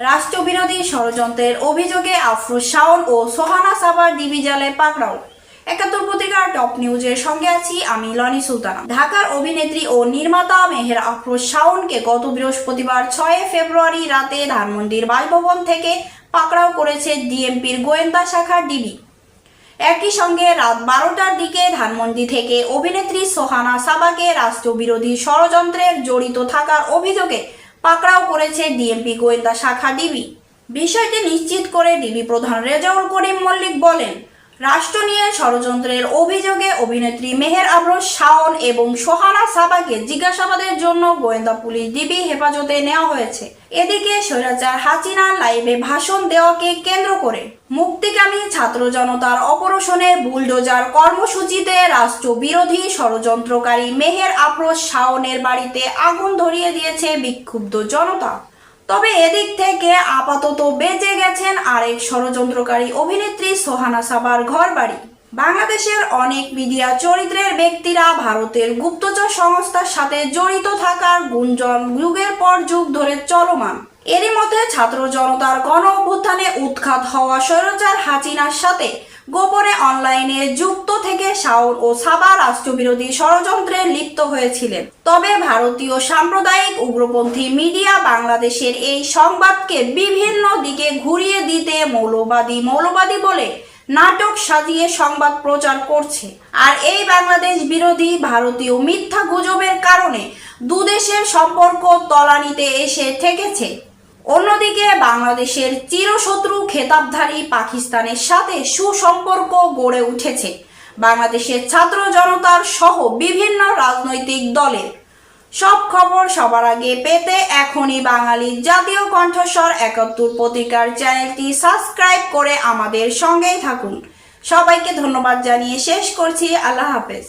রাষ্ট্রবিরোধী ষড়যন্ত্রের অভিযোগে আফরোজ শাওন ও সোহানা সাবার ডিভিজালে পাকড়াও। একাত্তর পত্রিকার টপ নিউজের সঙ্গে আছি আমি লনি সুলতানা। ঢাকার অভিনেত্রী ও নির্মাতা মেহের আফরোজ শাওনকে গত বৃহস্পতিবার ছয় ফেব্রুয়ারি রাতে ধানমন্ডির বাসভবন থেকে পাকড়াও করেছে ডিএমপির গোয়েন্দা শাখার ডিবি। একই সঙ্গে রাত বারোটার দিকে ধানমন্ডি থেকে অভিনেত্রী সোহানা সাবাকে রাষ্ট্রবিরোধী ষড়যন্ত্রের জড়িত থাকার অভিযোগে পাকড়াও করেছে ডিএমপি গোয়েন্দা শাখা ডিবি। বিষয়টি নিশ্চিত করে ডিবি প্রধান রেজাউল করিম মল্লিক বলেন, রাষ্ট্র নিয়ে ষড়যন্ত্রের অভিযোগে অভিনেত্রী মেহের আবরোজ শাওন এবং সোহানা সাবাকে জিজ্ঞাসাবাদের জন্য গোয়েন্দা পুলিশ ডিবি হেফাজতে নেওয়া হয়েছে। এদিকে স্বৈরাচার হাসিনা লাইভে ভাষণ দেওয়াকে কেন্দ্র করে মুক্তিকামী ছাত্র জনতার অপারেশনের বুলডোজার কর্মসূচিতে রাষ্ট্রবিরোধী ষড়যন্ত্রকারী মেহের আফরোজ শাওনের বাড়িতে আগুন ধরিয়ে দিয়েছে বিক্ষুব্ধ জনতা। তবে এদিক থেকে আপাতত বেঁচে গেছেন আরেক ষড়যন্ত্রকারী অভিনেত্রী সোহানা সাবার ঘর বাড়ি বাংলাদেশের অনেক মিডিয়া চরিত্রের ব্যক্তিরা ভারতের গুপ্তচর সংস্থার সাথে জড়িত থাকার গুঞ্জন যুগের পর যুগ ধরে চলমান। এরই মধ্যে ছাত্র জনতার গণ অভ্যুত্থানে উৎখাত হওয়া স্বৈরাচার হাসিনার সাথে গোপনে অনলাইনে যুক্ত থেকে শাওন ও সাবা রাষ্ট্রবিরোধী ষড়যন্ত্রে লিপ্ত হয়েছিলেন। তবে ভারতীয় সাম্প্রদায়িক উগ্রপন্থী মিডিয়া বাংলাদেশের এই সংবাদকে বিভিন্ন দিকে ঘুরিয়ে দিতে মৌলবাদী মৌলবাদী বলে নাটক সাজিয়ে সংবাদ প্রচার করছে। আর এই বাংলাদেশ বিরোধী ভারতীয় মিথ্যা গুজবের কারণে দুদেশের সম্পর্ক তলানিতে এসে ঠেকেছে। অন্যদিকে বাংলাদেশের চিরশত্রু খেতাবধারী পাকিস্তানের সাথে সুসম্পর্ক গড়ে উঠেছে। বাংলাদেশের ছাত্র জনতার সহ বিভিন্ন রাজনৈতিক দলের। সব খবর সবার আগে পেতে এখনই বাঙালি জাতীয় কণ্ঠস্বর একাত্তর পত্রিকার চ্যানেলটি সাবস্ক্রাইব করে আমাদের সঙ্গেই থাকুন। সবাইকে ধন্যবাদ জানিয়ে শেষ করছি। আল্লাহ হাফেজ।